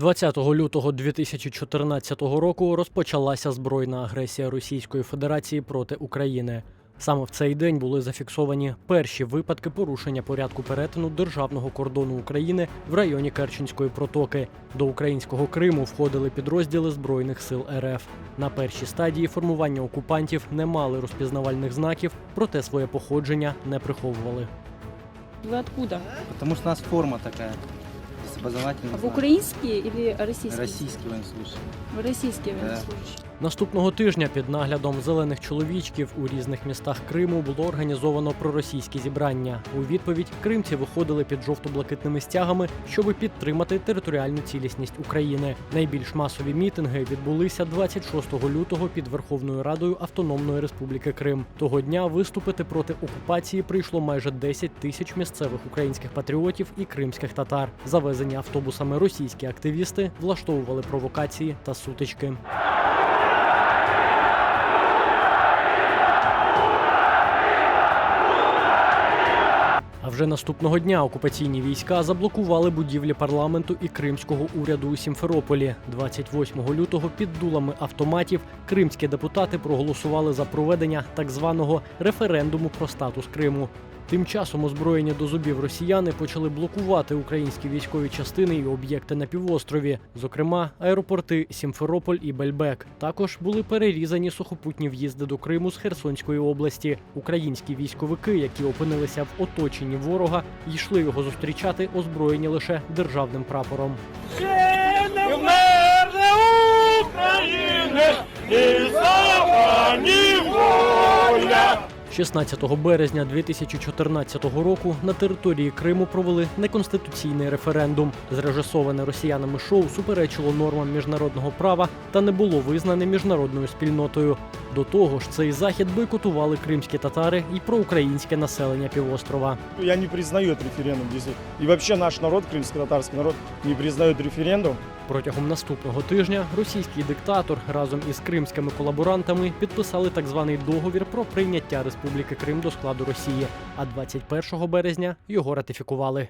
20 лютого 2014 року розпочалася збройна агресія Російської Федерації проти України. Саме в цей день були зафіксовані перші випадки порушення порядку перетину державного кордону України в районі Керченської протоки. До українського Криму входили підрозділи збройних сил РФ. На першій стадії формування окупантів не мали розпізнавальних знаків, проте своє походження не приховували. Вы откуда? Потому что у нас форма такая. Образовательный А Вы знак. украинские или российские? Российский военнослужащий. Вы российские Да. военнослужащие. Наступного тижня під наглядом зелених чоловічків у різних містах Криму було організовано проросійські зібрання. У відповідь кримці виходили під жовто-блакитними стягами, щоб підтримати територіальну цілісність України. Найбільш масові мітинги відбулися 26 лютого під Верховною Радою Автономної Республіки Крим. Того дня виступити проти окупації прийшло майже 10 тисяч місцевих українських патріотів і кримських татар. Завезені автобусами російські активісти влаштовували провокації та сутички. А вже наступного дня окупаційні війська заблокували будівлі парламенту і кримського уряду у Сімферополі. 28 лютого під дулами автоматів кримські депутати проголосували за проведення так званого референдуму про статус Криму. Тим часом озброєні до зубів росіяни почали блокувати українські військові частини і об'єкти на півострові, зокрема аеропорти Сімферополь і Бельбек. Також були перерізані сухопутні в'їзди до Криму з Херсонської області. Українські військовики, які опинилися в оточенні ворога, йшли його зустрічати, озброєні лише державним прапором. не вмерне України, і слава, ні воля. 16 березня 2014 року на території Криму провели неконституційний референдум. Зрежисоване росіянами шоу суперечило нормам міжнародного права та не було визнане міжнародною спільнотою. До того ж, цей захід бойкотували кримські татари і проукраїнське населення півострова. Я не признаю референдум. И вообще наш народ, крымско-татарский народ, не признает референдум. Протягом наступного тижня російський диктатор разом із кримськими колаборантами підписали так званий договір про прийняття Республіки Крим до складу Росії. А 21 березня його ратифікували.